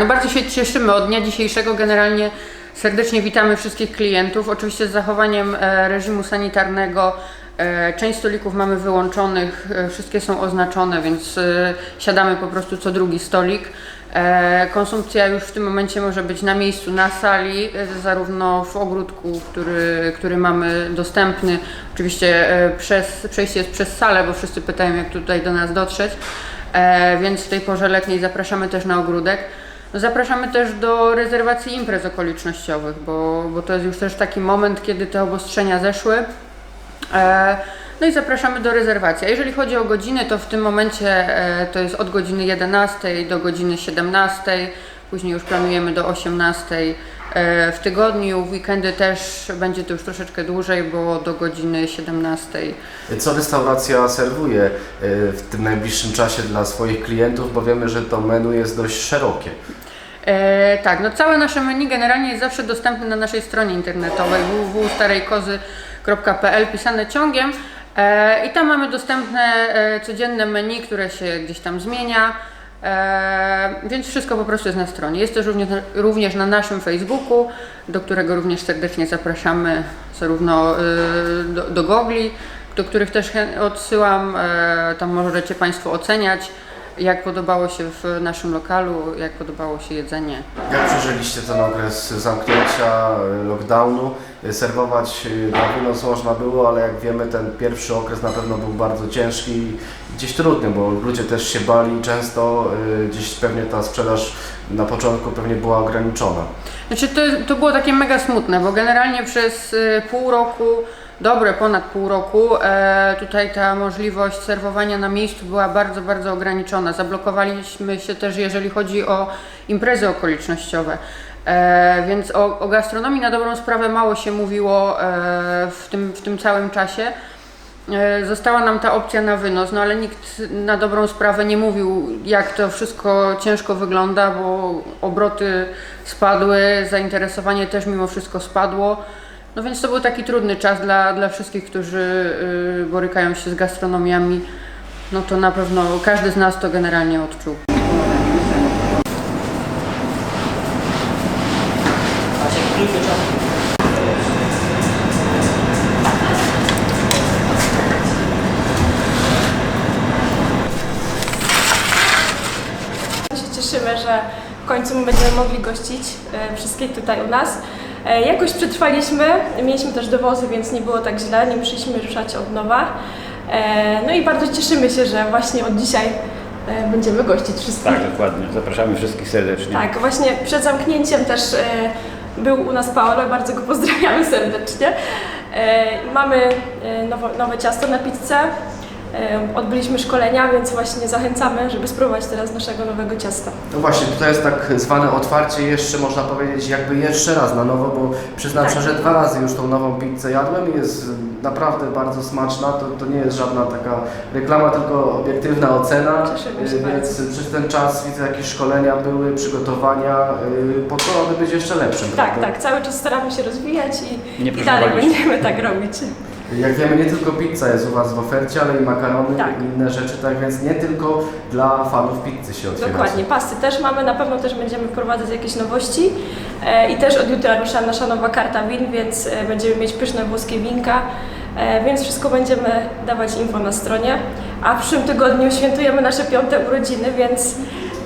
no bardzo się cieszymy. Od dnia dzisiejszego generalnie serdecznie witamy wszystkich klientów. Oczywiście z zachowaniem e, reżimu sanitarnego. E, Część stolików mamy wyłączonych, e, wszystkie są oznaczone, więc siadamy po prostu co drugi stolik. Konsumpcja już w tym momencie może być na miejscu, na sali, zarówno w ogródku, który, który mamy dostępny. Oczywiście przez, przejście jest przez salę, bo wszyscy pytają, jak tutaj do nas dotrzeć. Więc w tej porze letniej zapraszamy też na ogródek. No, Zapraszamy też do rezerwacji imprez okolicznościowych, bo, bo to jest już też taki moment, kiedy te obostrzenia zeszły. E, No i zapraszamy do rezerwacji. A jeżeli chodzi o godziny, to w tym momencie e, to jest od godziny 11 do godziny 17, później już planujemy do 18 e, w tygodniu. W weekendy też będzie to już troszeczkę dłużej, bo do godziny 17. Co restauracja serwuje e, w tym najbliższym czasie dla swoich klientów, bo wiemy, że to menu jest dość szerokie. E, tak, no całe nasze menu generalnie jest zawsze dostępne na naszej stronie internetowej www.starejkozy.pl pisane ciągiem e, i tam mamy dostępne e, codzienne menu, które się gdzieś tam zmienia. E, więc wszystko po prostu jest na stronie. Jest też również, również na naszym Facebooku, do którego również serdecznie zapraszamy, zarówno e, do, do Gogli, do których też odsyłam. E, tam możecie Państwo oceniać, jak podobało się w naszym lokalu, jak podobało się jedzenie. Jak przeżyliście ten okres zamknięcia, e, lockdownu? Serwować e, na wynos można było, ale jak wiemy, ten pierwszy okres na pewno był bardzo ciężki i gdzieś trudny, bo ludzie też się bali często, e, gdzieś pewnie ta sprzedaż na początku pewnie była ograniczona. Znaczy to, to było takie mega smutne, bo generalnie przez y, pół roku, dobre ponad pół roku, e, tutaj ta możliwość serwowania na miejscu była bardzo, bardzo ograniczona. Zablokowaliśmy się też, jeżeli chodzi o imprezy okolicznościowe. E, więc o, o gastronomii na dobrą sprawę mało się mówiło e, w, tym, w tym całym czasie. E, Została nam ta opcja na wynos, no ale nikt na dobrą sprawę nie mówił, jak to wszystko ciężko wygląda, bo obroty spadły, zainteresowanie też mimo wszystko spadło. No więc to był taki trudny czas dla, dla wszystkich, którzy y, borykają się z gastronomiami. No to na pewno każdy z nas to generalnie odczuł. się cieszymy, że w końcu będziemy mogli gościć e, wszystkich tutaj u nas. E, jakoś przetrwaliśmy, mieliśmy też dowozy, więc nie było tak źle, nie musieliśmy ruszać od nowa. E, no i bardzo cieszymy się, że właśnie od dzisiaj będziemy gościć wszystkich. Tak, dokładnie. Zapraszamy wszystkich serdecznie. Tak, właśnie przed zamknięciem też był u nas Paolo, bardzo go pozdrawiamy serdecznie. Mamy e, nowo, nowe ciasto na pizzę. E, odbyliśmy szkolenia, więc właśnie zachęcamy, żeby spróbować teraz naszego nowego ciasta. No właśnie, to jest tak zwane otwarcie jeszcze, można powiedzieć, jakby jeszcze raz na nowo, bo przyznam Tak. szczerze, dwa razy już tą nową pizzę jadłem i jest naprawdę bardzo smaczna. To, to nie jest żadna taka reklama, tylko obiektywna ocena. Y, Więc przez ten czas widzę, jakieś szkolenia były, przygotowania, y, po to, aby być jeszcze lepszym. Tak, prawda? tak, cały czas staramy się rozwijać i, i dalej będziemy tak robić. Jak wiemy, nie tylko pizza jest u Was w ofercie, ale i makarony Tak. i inne rzeczy, tak więc nie tylko dla fanów pizzy się otwiera. Dokładnie, pasty też mamy, na pewno też będziemy wprowadzać jakieś nowości. E, i też od jutra rusza nasza nowa karta win, więc e, będziemy mieć pyszne włoskie winka, e, więc wszystko będziemy dawać info na stronie, a w przyszłym tygodniu świętujemy nasze piąte urodziny, więc,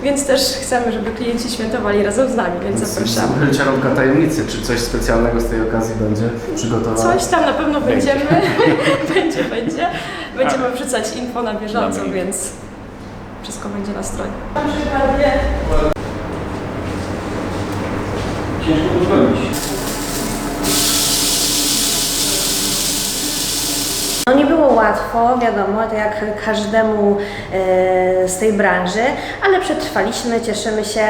więc też chcemy, żeby klienci świętowali razem z nami, więc zapraszamy. Rąbka tajemnicy, czy coś specjalnego z tej okazji będzie przygotowane? Coś tam na pewno będziemy, będzie, będzie. Będziemy wrzucać info na bieżąco, więc wszystko będzie na stronie. No nie było łatwo, wiadomo, tak jak każdemu e, z tej branży, ale przetrwaliśmy, cieszymy się.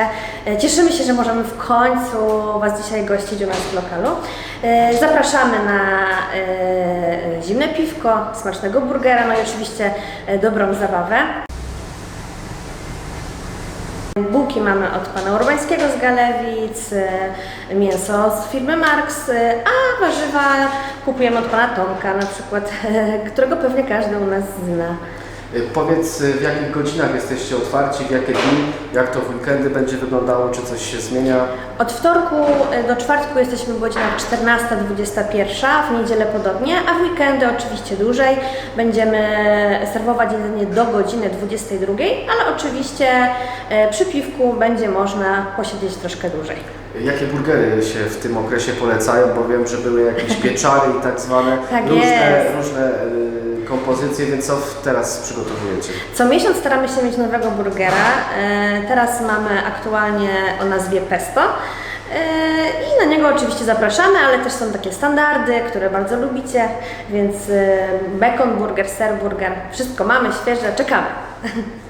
E, cieszymy się, że możemy w końcu Was dzisiaj gościć u nas w lokalu. E, zapraszamy na zimne piwko, smacznego burgera, no i oczywiście dobrą zabawę. Bułki mamy od pana Urbańskiego z Galewic, mięso z firmy Marks, e, a warzywa kupujemy od pana Tomka na przykład, którego pewnie każdy u nas zna. Y, Powiedz, y, w jakich godzinach jesteście otwarci, w jakie dni, jak to w weekendy będzie wyglądało, czy coś się zmienia? Od wtorku e, do czwartku jesteśmy w godzinach 14-21, w niedzielę podobnie, a w weekendy oczywiście dłużej. Będziemy serwować jedzenie do godziny 22, ale oczywiście przy piwku będzie można posiedzieć troszkę dłużej. Jakie burgery się w tym okresie polecają, bo wiem, że były jakieś pieczary i tak zwane, Tak różne, jest. różne y, kompozycje, więc co teraz przygotowujecie? Co miesiąc staramy się mieć nowego burgera. E, Teraz mamy aktualnie o nazwie pesto. E, I na niego oczywiście zapraszamy, ale też są takie standardy, które bardzo lubicie, więc e, bacon burger, ser burger, wszystko mamy świeże, czekamy.